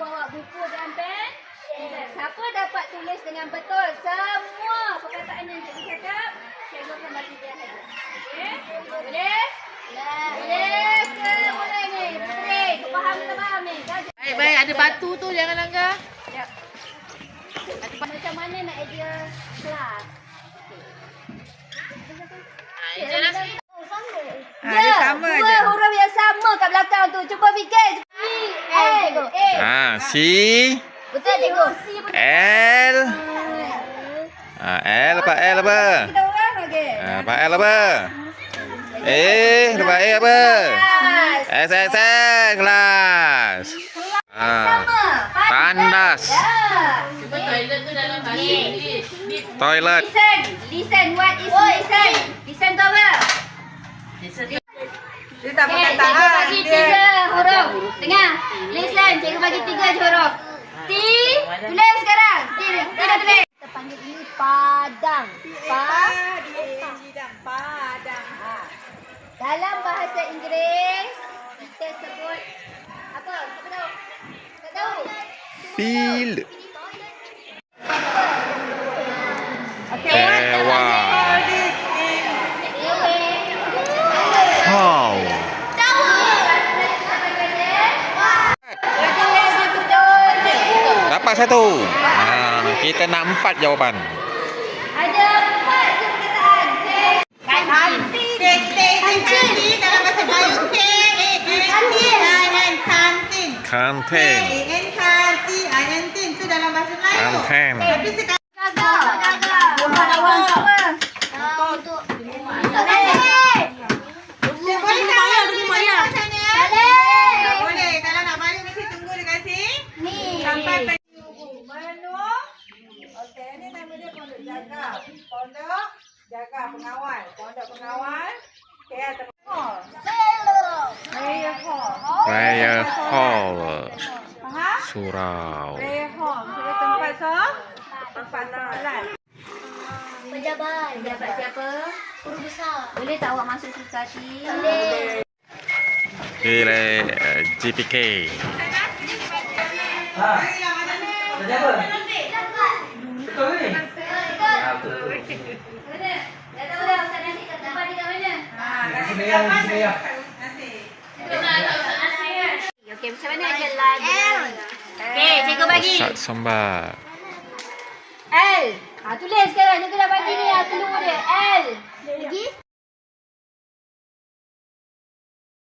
Bawa buku dan pen. Siapa dapat tulis dengan betul semua perkataan yang cikgu cakap, cikgu akan bagi dia hadiah. Okey? Boleh? Boleh ke boleh ni? Putri, kau faham tak faham ni? Dah je. Baik, baik. Ada batu tu. Jangan langgar. Ya. Macam mana nak idea kelas? Eja dah sikit. Ha, dia sama dua je. huruf yang sama kat belakang tu. Cuba fikir. A. A. Ha, C, Betul cikgu. L. Ha, L apa L apa? Kita. Ha, apa L apa? A, lepas A apa? S, S, S, kelas. Ha, Sama. tandas. Ya. Toilet tu dalam bahasa Inggeris. Toilet. Listen. Listen. What is listen? Listen tu apa? Dia tak Okay, cikgu bagi tiga huruf. Dengar. Listen. Cikgu bagi tiga je huruf. T. Tulis sekarang. T. T dah tulis. Kita panggil ini padang. Pa. Padang. Ha. Dalam bahasa Inggeris, kita sebut apa? Siapa tahu? Tak tahu. Field. Okey. Dewa. Dewa. How. Tahu. Tulis dia betul. Dapat satu. Ha, kita nak empat jawapan. Ada empat je perkataan. Kantin. Kantin. dalam bahasa Melayu K A N T I N kantin. K Kantin. A N K T I N T itu dalam bahasa Melayu. Kantin. Tapi sekarang Gagal. Gagal. Bukan awak apa? Untuk. Boleh. boleh tak bayar pergi bayar. Boleh. Tak boleh. Kalau nak balik mesti tunggu dia kasih Ni. sampai menu. Okey, ini nama dia pondok jaga. Pondok pengawal. Pondok pengawal. Okey, atau hall. Prayer hall. Prayer Hall. Surau. Prayer hall. Maksudnya tempat so, tempat solat. Pejabat. Pejabat siapa? Guru besar. Boleh tak awak masuk sukati? Boleh. Kira eh, GPK. Mana? Dah tahu dah Ustaz Nasir kat tempat dia kat mana? Bayar. Nasi. Okey, macam mana je lagi? Okey, cikgu bagi. Sat Sambar. L. Ha, tulis sekarang. Cikgu dah bagi